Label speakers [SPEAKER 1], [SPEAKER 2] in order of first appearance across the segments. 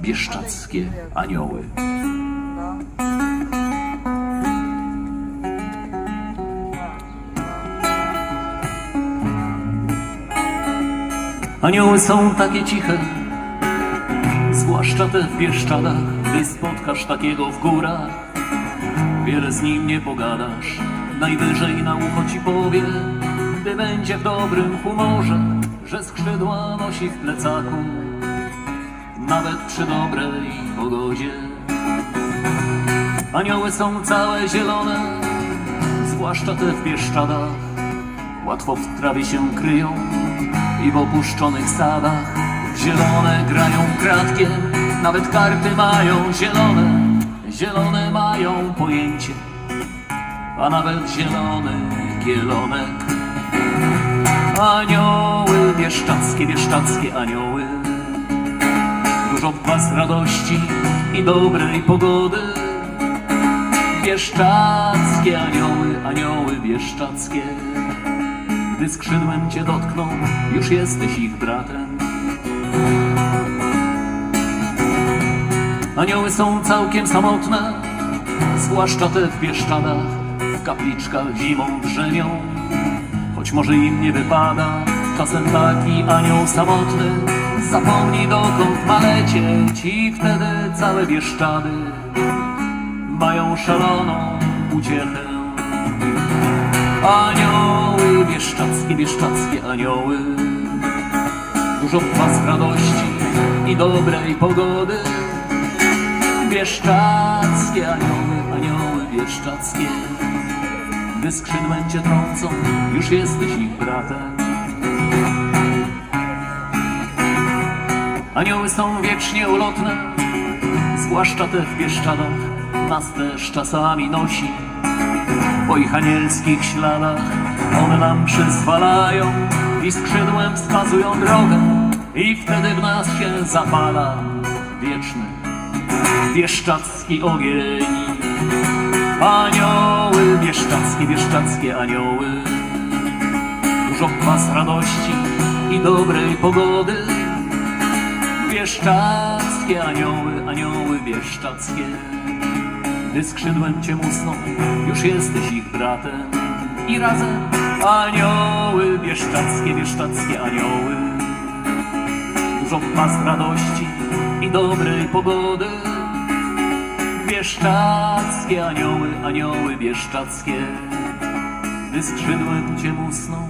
[SPEAKER 1] bieszczackie anioły. Anioły są takie ciche, zwłaszcza te w Bieszczadach, gdy spotkasz takiego w górach. Wiele z nim nie pogadasz, najwyżej na ucho ci powie, gdy będzie w dobrym humorze, że skrzydła nosi w plecaku, nawet przy dobrej pogodzie. Anioły są całe zielone, zwłaszcza te w Bieszczadach, łatwo w trawie się kryją i w opuszczonych sadach zielone grają kratkiem, nawet karty mają zielone, zielone mają pojęcie, a nawet zielony kielonek. Anioły bieszczackie, bieszczackie anioły, dużo was radości i dobrej pogody. Bieszczackie anioły, anioły bieszczackie. Gdy skrzydłem cię dotkną, już jesteś ich bratem. Anioły są całkiem samotne, zwłaszcza te w Bieszczadach, w kapliczkach zimą drzemią. Choć może im nie wypada, czasem taki anioł samotny zapomni dokąd ma lecieć i wtedy całe Bieszczady. Mają szaloną uciechę. Anioły bieszczackie, bieszczackie anioły. Dużo w was radości i dobrej pogody. Bieszczackie anioły, anioły bieszczackie. Gdy skrzydłem cię trącą, już jesteś ich bratem Anioły są wiecznie ulotne, zwłaszcza te w Bieszczadach Nas też czasami nosi po ich anielskich śladach one nam przyzwalają i skrzydłem wskazują drogę i wtedy w nas się zapala wieczny bieszczacki ogień. Anioły bieszczackie, bieszczackie anioły dużo was radości i dobrej pogody Bieszczackie anioły, anioły bieszczackie gdy skrzydłem cię musną, już jesteś ich bratem. I razem anioły, bieszczackie, bieszczackie anioły. Dużo w was radości i dobrej pogody. Bieszczackie anioły, anioły bieszczackie Gdy skrzydłem cię musną,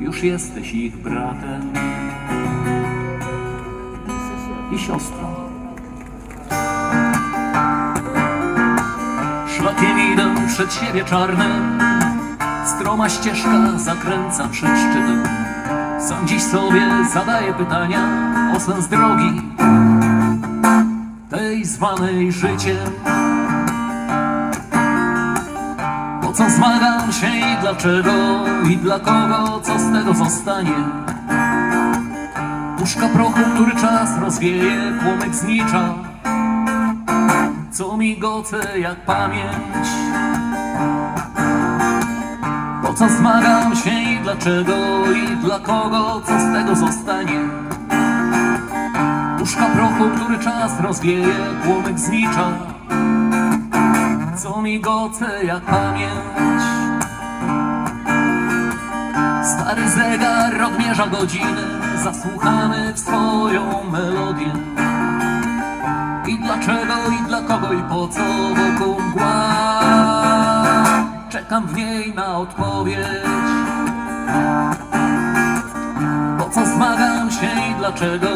[SPEAKER 1] już jesteś ich bratem i siostrą Szlakiem idę przed siebie czarne. Stroma ścieżka zakręca przed szczytem. Sam dziś sobie zadaję pytania O sens drogi Tej zwanej życiem. Po co zmagam się i dlaczego? I dla kogo, co z tego zostanie Puszka prochu, który czas rozwieje Płomyk znicza co migoce jak pamięć. Po co zmagam się i dlaczego i dla kogo, co z tego zostanie? Puszka prochu, który czas rozwieje, płomyk znicza. Co migoce jak pamięć. Stary zegar odmierza godziny, zasłuchany w swoją melodię. I dlaczego, i dla kogo, i po co wokół mgła? Czekam w niej na odpowiedź. Po co zmagam się i dlaczego,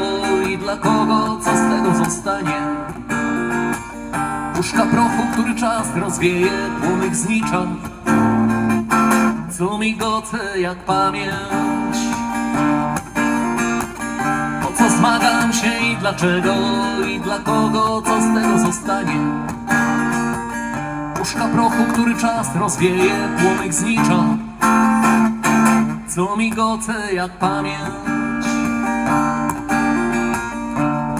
[SPEAKER 1] i dla kogo, co z tego zostanie? Puszka prochu, który czas rozwieje, płomyk znicza. Co migoce jak pamięć zmagam się i dlaczego i dla kogo, co z tego zostanie? Puszka prochu, który czas rozwieje, płomyk znicza. Co migoce jak pamięć.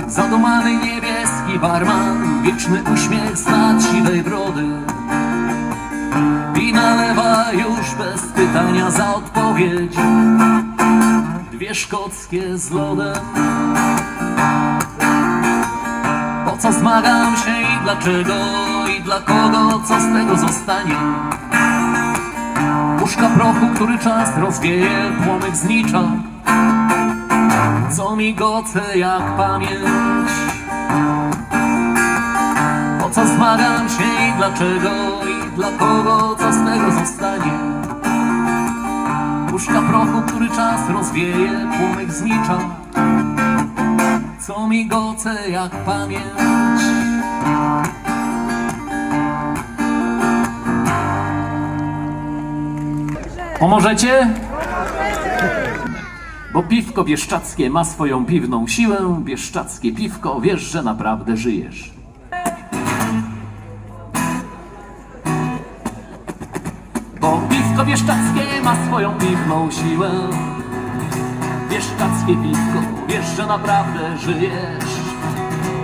[SPEAKER 1] Zadumany niebieski barman, wieczny uśmiech z siwej brody. I nalewa już bez pytania za odpowiedź dwie szkockie z lodem. co zmagam się i dlaczego i dla kogo, co z tego zostanie. Puszka prochu, który czas rozwieje, płomyk znicza, co migoce jak pamięć. Po co zmagam się i dlaczego i dla kogo, co z tego zostanie. Puszka prochu, który czas rozwieje, płomyk znicza, co migoce jak pamięć. Pomożecie? Bo piwko bieszczackie ma swoją piwną siłę, bieszczackie piwko, wiesz, że naprawdę żyjesz. Bo piwko bieszczackie ma swoją piwną siłę, bieszczackie piwko, wiesz, że naprawdę żyjesz.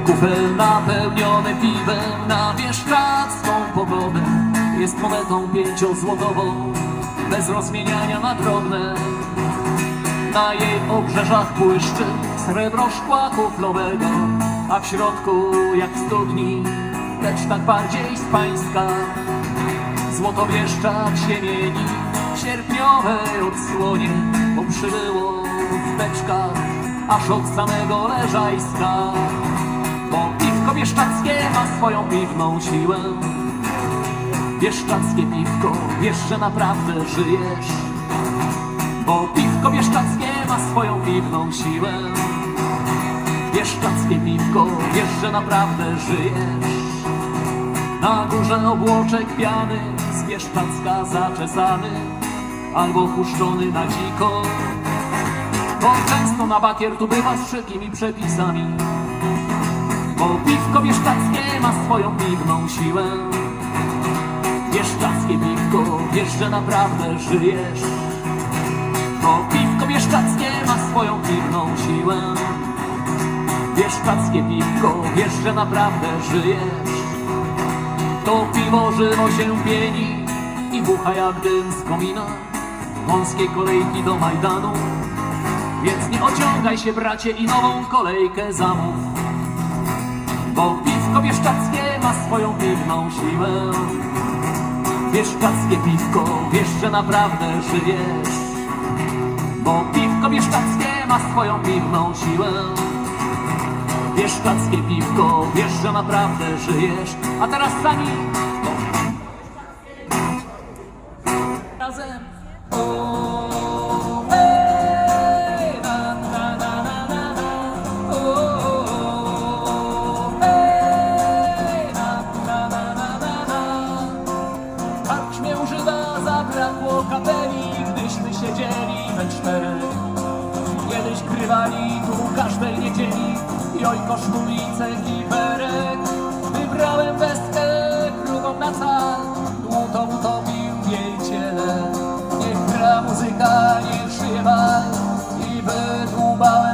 [SPEAKER 1] Kufel napełniony piwem na bieszczacką pogodę jest monetą pięciozłotową, bez rozmieniania na drobne. Na jej obrzeżach błyszczy srebro szkła kuflowego, a w środku jak studni, lecz tak bardziej spańska. Złoto bieszczak się mieni w sierpniowej odsłonie, bo przybyło w beczkach aż od samego leżajska. Bo piwko bieszczackie ma swoją piwną siłę. Bieszczackie piwko, wiesz, że naprawdę żyjesz. Bo piwko bieszczackie ma swoją piwną siłę. Bieszczackie piwko, wiesz, że naprawdę żyjesz. Na górze obłoczek piany Bieszczadzka zaczesany albo puszczony na dziko. Bo często na bakier tu bywa z wszelkimi przepisami. Bo piwko bieszczackie ma swoją piwną siłę. Bieszczackie piwko, wiesz, że naprawdę żyjesz. Bo piwko bieszczackie ma swoją piwną siłę. Bieszczackie piwko, wiesz, że naprawdę żyjesz. To piwo żywo się pieni i jak dym z komina. Wąskie kolejki do Majdanu, więc nie ociągaj się bracie i nową kolejkę zamów. Bo piwko bieszczackie ma swoją piwną siłę. Bieszczackie piwko, wiesz, że naprawdę żyjesz. Bo piwko bieszczackie ma swoją piwną siłę. Bieszczackie piwko, wiesz, że naprawdę żyjesz. A teraz sami razem. Używa zabrakło kapeli, gdyśmy siedzieli we czterech. Kiedyś grywali tu każdej niedzieli Jojko, Szmulicek i Berek Wybrałem westkę krugą na cal Dłutą utopił gra muzyka, niech żyje bal I wydłubałem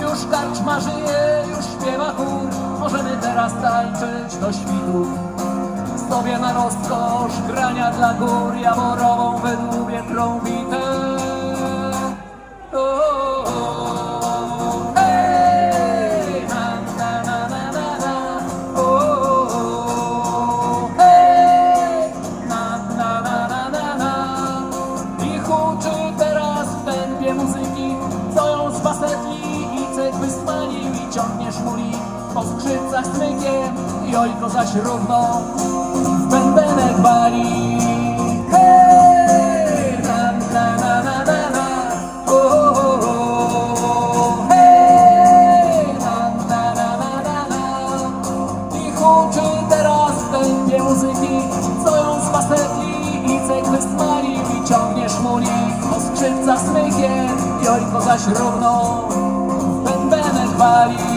[SPEAKER 1] Już karczma żyje, już śpiewa chór, możemy teraz tańczyć do świtu. Sobie na rozkosz grania dla gór, jaworową wydłubię trąbitę. Basetli i cegły smalił i ciągnie szmuli po skrzypcach smykiem i ojko zaś równo w bębenek. Hej, jojko zaś równo bębenek wali.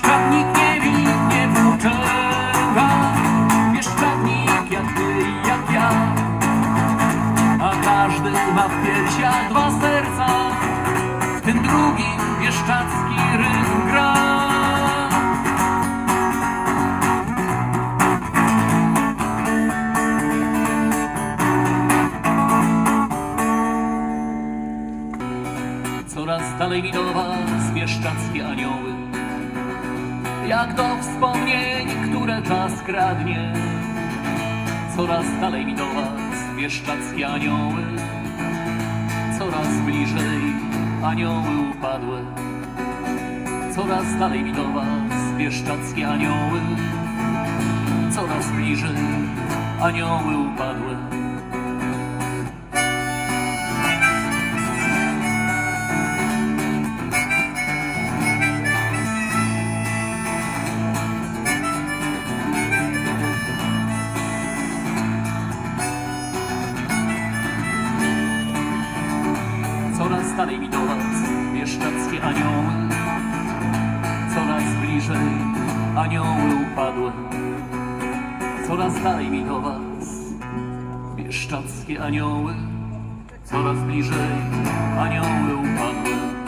[SPEAKER 1] Bieszczadnik niewinnie włóczega Bieszczadnik jak ty i jak ja A każdy ma w piersiach dwa serca w tym drugim bieszczacki rytm gra. Coraz dalej mi do was bieszczackie anioły, jak do wspomnień, które czas kradnie. Coraz dalej mi do was bieszczackie anioły, coraz bliżej anioły upadłe. Coraz dalej mi do was bieszczackie anioły, coraz bliżej anioły upadłe. Dalej mi do was bieszczackie anioły, coraz bliżej anioły upadłe. Coraz dalej mi do was bieszczackie anioły, coraz bliżej anioły upadłe.